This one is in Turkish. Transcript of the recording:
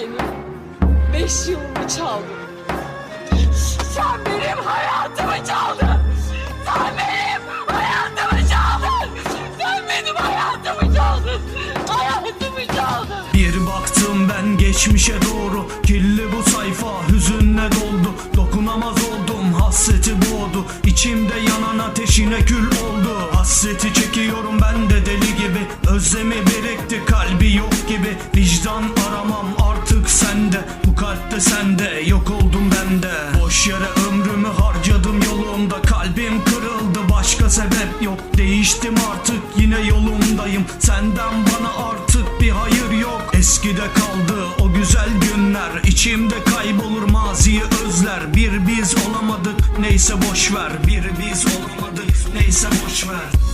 benim. Beş yılımı çaldın. Sen benim hayatımı çaldın. Sen benim hayatımı çaldın. Sen benim hayatımı çaldın. Hayatımı çaldın. Bir baktım ben geçmişe doğru. Kirli bu sayfa hüzünle doldu. Dokunamaz oldum hasreti boğdu. İçimde yanan ateşine kül oldu. Hasreti çekiyorum ben de deli gibi. Özlemi birikti kalbi yok gibi. Vicdan sebep yok. Değiştim artık yine yolumdayım Senden bana artık bir hayır yok. Eskide kaldı o güzel günler. İçimde kaybolur maziyi özler. Bir biz olamadık neyse boş ver. Bir biz olamadık neyse boş ver